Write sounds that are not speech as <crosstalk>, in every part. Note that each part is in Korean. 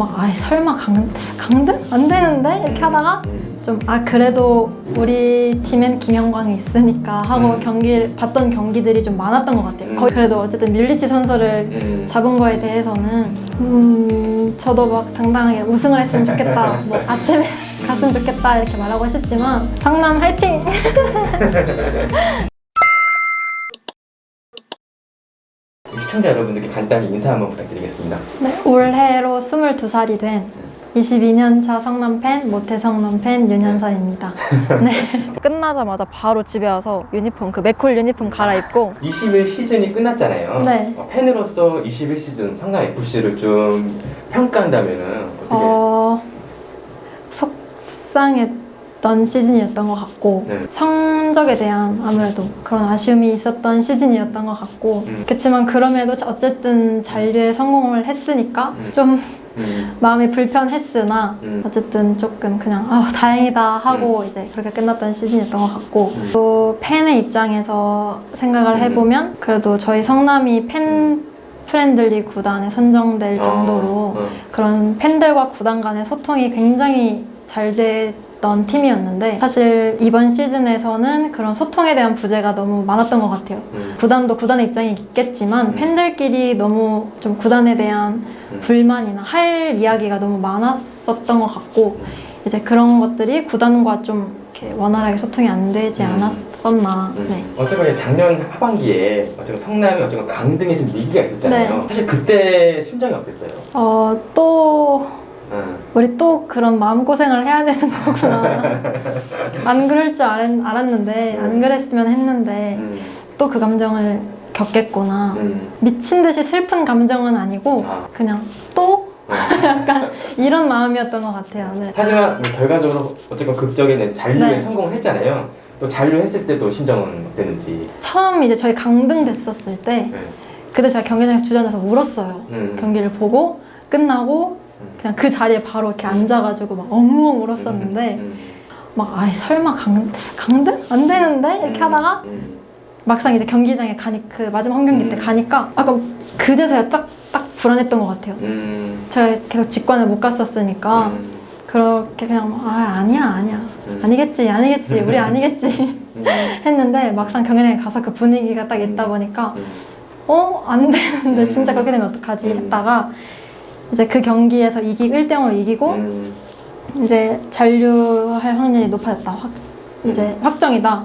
막 아예 설마 강, 강등? 안 되는데? 이렇게 하다가 음. 좀아 그래도 우리 팀엔 김영광이 있으니까 하고 음. 경기를 봤던 경기들이 좀 많았던 것 같아요. 음. 거의 그래도 어쨌든 밀리치 선수를 음. 잡은 거에 대해서는 음 저도 막 당당하게 우승을 했으면 좋겠다 뭐 <laughs> 아침에 갔으면 좋겠다 이렇게 말하고 싶지만 성남 화이팅! <laughs> 시청자 여러분들께 간단히 인사 한번 부탁드리겠습니다. 네, 올해로 22살이 된 22년차 성남 팬, 모태 성남 팬 윤현선입니다. 네. <laughs> 끝나자마자 바로 집에 와서 유니폼, 그 맥콜 유니폼 갈아입고 21 시즌이 끝났잖아요. 네. 어, 팬으로서 21 시즌 성남 FC를 좀 평가한다면은 어떻게? 어, 속상했 던 시즌이었던 것 같고 네. 성적에 대한 아무래도 그런 아쉬움이 있었던 시즌이었던 것 같고 음. 그렇지만 그럼에도 어쨌든 잔류에 성공을 했으니까 음. 좀 음. <laughs> 마음이 불편했으나 음. 어쨌든 조금 그냥 아 다행이다 하고 이제 그렇게 끝났던 시즌이었던 것 같고 음. 또 팬의 입장에서 생각을 음. 해보면 그래도 저희 성남이 팬 프렌들리 구단에 선정될 정도로 어, 그런 팬들과 구단 간의 소통이 굉장히 잘 됐던 팀이었는데 사실 이번 시즌에서는 그런 소통에 대한 부재가 너무 많았던 것 같아요. 음. 구단도 구단의 입장이 있겠지만 음. 팬들끼리 너무 좀 구단에 대한 음. 불만이나 할 이야기가 너무 많았었던 것 같고 음. 이제 그런 것들이 구단과 좀 이렇게 원활하게 소통이 안 되지 음. 않았었나. 음. 네. 어쨌건 작년 하반기에 어쨌건 성남이 어쨌건 강등의 좀 위기가 있었잖아요. 네. 사실 그때 심정이 어땠어요? 어, 또 음. 우리 또 그런 마음고생을 해야 되는 거구나. <laughs> 안 그럴 줄 알았, 알았는데, 안 그랬으면 했는데, 음. 또 그 감정을 겪겠구나. 음. 미친 듯이 슬픈 감정은 아니고, 아. 그냥 또? 음. <laughs> 약간 이런 마음이었던 것 같아요. 네. 하지만 뭐 결과적으로 어쨌건 극적인 잔류에 네. 성공을 했잖아요. 또 잔류했을 때도 심정은 어땠는지. 처음 이제 저희 강등 됐었을 때, 네. 그때 제가 경기장에 주전에서 울었어요. 음. 경기를 보고, 끝나고, 음. 그냥 그 자리에 바로 이렇게 앉아가지고 막 엉엉 울었었는데, 음. 막 아예 설마 강, 강등? 안 되는데? 이렇게 음. 하다가, 음. 막상 이제 경기장에 가니 그 마지막 홈 경기 때 음. 가니까 약간 그제서야 딱, 딱 불안했던 것 같아요. 음. 제가 계속 직관을 못 갔었으니까 음. 그렇게 그냥 아 아니야 아니야 음. 아니겠지 아니겠지 우리 아니겠지 음. <laughs> 했는데 막상 경기장에 가서 그 분위기가 딱 있다 보니까 음. 어안 되는데 음. 진짜 그렇게 되면 어떡하지 음. 했다가 이제 그 경기에서 이기 1대 0으로 이기고 음. 이제 잔류할 확률이 높아졌다. 확, 이제 확정이다.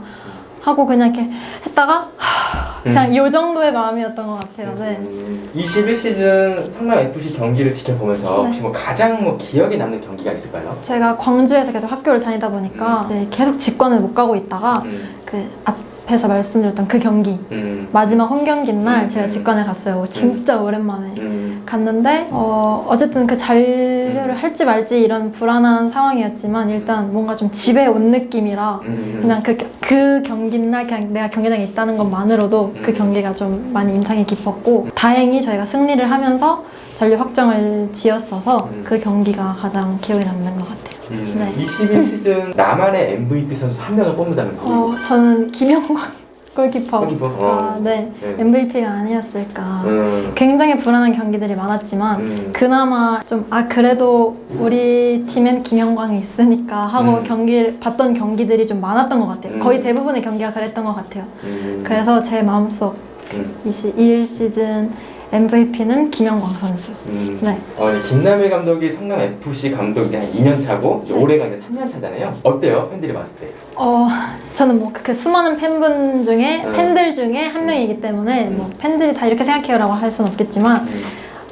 하고 그냥 이렇게 했다가 하, 그냥 이 정도의 마음이었던 것 같아요. 네. 음. 21시즌 성남 FC 경기를 지켜보면서 네. 혹시 뭐 가장 뭐 기억에 남는 경기가 있을까요? 제가 광주에서 계속 학교를 다니다 보니까 네, 계속 직관을 못 가고 있다가 음. 그 앞 에서 말씀드렸던 그 경기 음. 마지막 홈 경기인 날 음. 제가 직관을 갔어요. 진짜 오랜만에. 음. 갔는데 어, 어쨌든 그 잔류를 음. 할지 말지 이런 불안한 상황이었지만 일단 뭔가 좀 집에 온 느낌이라 음. 그냥 그, 그 경기인 날 그냥 내가 경기장에 있다는 것만으로도 그 음. 경기가 좀 많이 인상이 깊었고 다행히 저희가 승리를 하면서 잔류 확정을 지었어서 음. 그 경기가 가장 기억에 남는 것 같아요. 음. 네. 21시즌 나만의 MVP 선수 한 명을 뽑는다면 누구? 어, 저는 김영광 <laughs> 골키퍼. 골키퍼? 어. 아, 네. 네. MVP가 아니었을까. 음. 굉장히 불안한 경기들이 많았지만 음. 그나마 좀 아 그래도 우리 팀엔 김영광이 있으니까 하고 음. 경기를 봤던 경기들이 좀 많았던 것 같아요. 음. 거의 대부분의 경기가 그랬던 것 같아요. 음. 그래서 제 마음속 음. 21 시즌 MVP는 김영광 선수. 음. 네. 어, 이 김남일 감독이 성남 FC 감독이 한 2년 차고 이제 네. 올해가 이제 3년 차잖아요. 어때요? 팬들이 봤을 때? 어 저는 뭐 그 수많은 팬분 중에 음. 팬들 중에 한 명이기 때문에 뭐 팬들이 다 이렇게 생각해요라고 할 수는 없겠지만 음.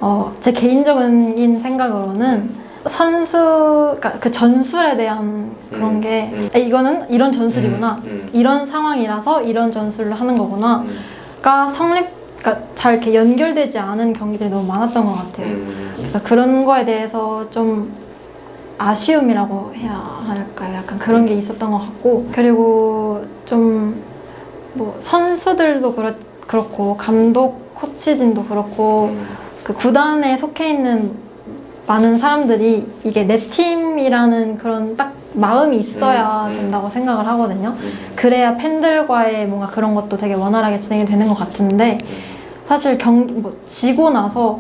어, 제 개인적인 생각으로는 선수, 그러니까 그 전술에 대한 그런 음, 게 음. 아, 이거는 이런 전술이구나, 음, 음. 이런 상황이라서 이런 전술을 하는 거구나가 음. 성립, 그러니까 잘 이렇게 연결되지 않은 경기들이 너무 많았던 것 같아요. 음. 그래서 그런 거에 대해서 좀 아쉬움이라고 해야 할까요? 약간 그런 게 있었던 것 같고 그리고 좀 뭐 선수들도 그렇, 그렇고 감독 코치진도 그렇고 음. 그 구단에 속해 있는 많은 사람들이 이게 내 팀이라는 그런 딱 마음이 있어야 음, 음. 된다고 생각을 하거든요. 음. 그래야 팬들과의 뭔가 그런 것도 되게 원활하게 진행이 되는 것 같은데 음. 사실 경기 뭐 지고 나서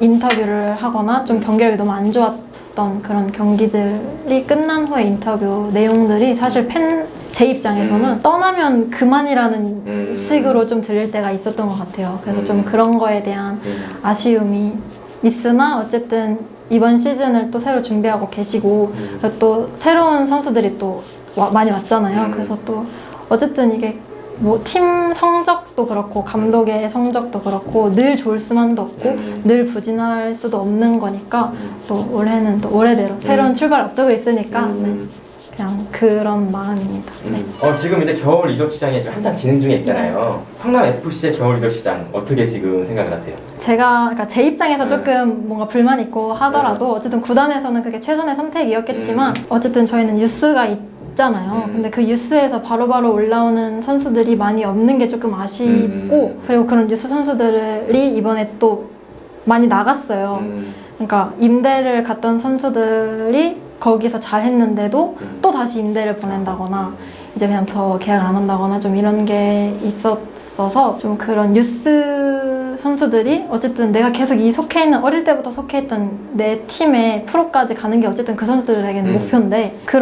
인터뷰를 하거나 좀 경기력이 너무 안 좋았던 그런 경기들이 끝난 후에 인터뷰 내용들이 사실 팬 제 입장에서는 음. 떠나면 그만이라는 음. 식으로 좀 들릴 때가 있었던 것 같아요. 그래서 음. 좀 그런 거에 대한 음. 아쉬움이 있으나 어쨌든 이번 시즌을 또 새로 준비하고 계시고 음. 또 새로운 선수들이 또 와- 많이 왔잖아요. 음. 그래서 또 어쨌든 이게 뭐 팀 성적도 그렇고 감독의 성적도 그렇고 늘 좋을 수만도 없고 음. 늘 부진할 수도 없는 거니까 음. 또 올해는 또 올해대로 새로운 출발 앞두고 있으니까 네, 음. 그냥 그런 마음입니다. 네. 음. 어, 지금 이제 겨울 이적 시장이 좀 한창 진행 중에 있잖아요. 성남 FC의 겨울 이적 시장 어떻게 지금 생각을 하세요? 제가 그러니까 제 입장에서 네. 조금 뭔가 불만 있고 하더라도 어쨌든 구단에서는 그게 최선의 선택이었겠지만 음. 어쨌든 저희는 유스가 있 잖아요. 음. 근데 그 유스에서 바로바로 올라오는 선수들이 많이 없는 게 조금 아쉽고 음. 그리고 그런 유스 선수들이 이번에 또 많이 나갔어요. 음. 그러니까 임대를 갔던 선수들이 거기서 잘 했는데도 음. 또 다시 임대를 보낸다거나 이제 그냥 더 계약을 안 한다거나 좀 이런 게 있었어서 좀 그런 뉴스 선수들이 어쨌든 내가 계속 이 속해 있는 어릴 때부터 속해 있던 내 팀의 프로까지 가는 게 어쨌든 그 선수들에게는 음. 목표인데 그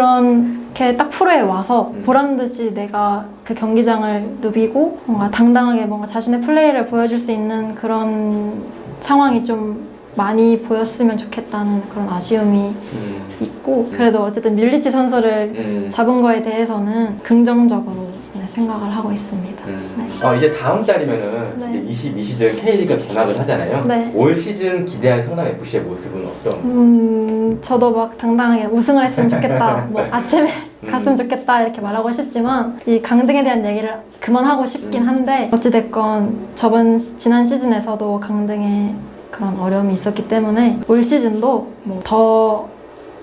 렇게 딱 프로에 와서 음. 보란 듯이 내가 그 경기장을 누비고 뭔가 당당하게 뭔가 자신의 플레이를 보여줄 수 있는 그런 상황이 좀 많이 보였으면 좋겠다는 그런 아쉬움이 음. 있고 그래도 어쨌든 밀리치 선수를 음. 잡은 거에 대해서는 긍정적으로 네, 생각을 하고 있습니다. 음. 네. 어, 이제 다음 달이면은 네. 이제 22시즌 K리그 개막을 하잖아요. 네. 올 시즌 기대하는 성남 FC의 모습은 어떤? 음, 저도 막 당당하게 우승을 했으면 좋겠다. <laughs> 뭐 아침에 음. 갔으면 좋겠다 이렇게 말하고 싶지만 이 강등에 대한 얘기를 그만하고 싶긴 음. 한데 어찌 됐건 저번 시- 지난 시즌에서도 강등에 그런 어려움이 있었기 때문에 올 시즌도 뭐 더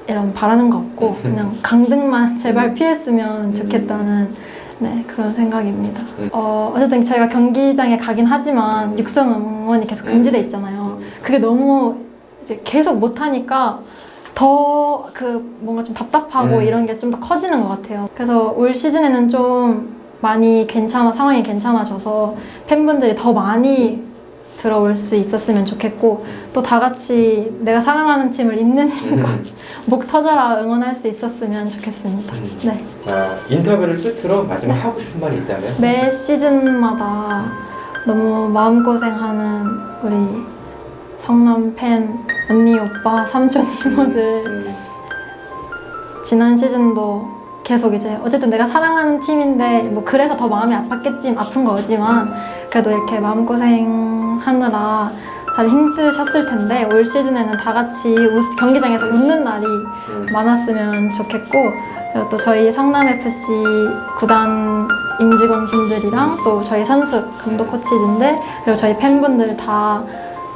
이런 바라는 거 없고 <laughs> 그냥 강등만 제발 음. 피했으면 좋겠다는 네 그런 생각입니다. 음. 어 어쨌든 저희가 경기장에 가긴 하지만 육성 응원이 계속 금지돼 있잖아요. 음. 그게 너무 이제 계속 못 하니까 더 그 뭔가 좀 답답하고 음. 이런 게 좀 더 커지는 것 같아요. 그래서 올 시즌에는 좀 많이 괜찮아 상황이 괜찮아져서 팬분들이 더 많이 들어올 수 있었으면 좋겠고 또 다 같이 내가 사랑하는 팀을 있는 힘과 음. <laughs> 목 터져라 응원할 수 있었으면 좋겠습니다. 음. 네. 아, 인터뷰를 끝으로 마지막 하고 싶은 말이 있다면? 매 시즌마다 너무 마음고생하는 우리 성남 팬 언니 오빠 삼촌 이모들 음. 지난 시즌도 계속 이제 어쨌든 내가 사랑하는 팀인데 뭐 그래서 더 마음이 아팠겠지 아픈 거지만 그래도 이렇게 마음고생 하느라 다들 힘드셨을 텐데 올 시즌에는 다 같이 웃- 경기장에서 웃는 날이 음. 많았으면 좋겠고 그리고 또 저희 성남 FC 구단 임직원 분들이랑 또 저희 선수 감독 코치진들 그리고 저희 팬분들 다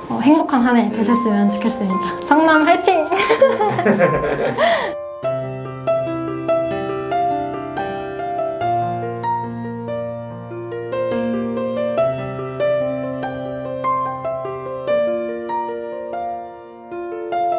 어, 행복한 한 해 되셨으면 좋겠습니다. 성남 화이팅! <laughs>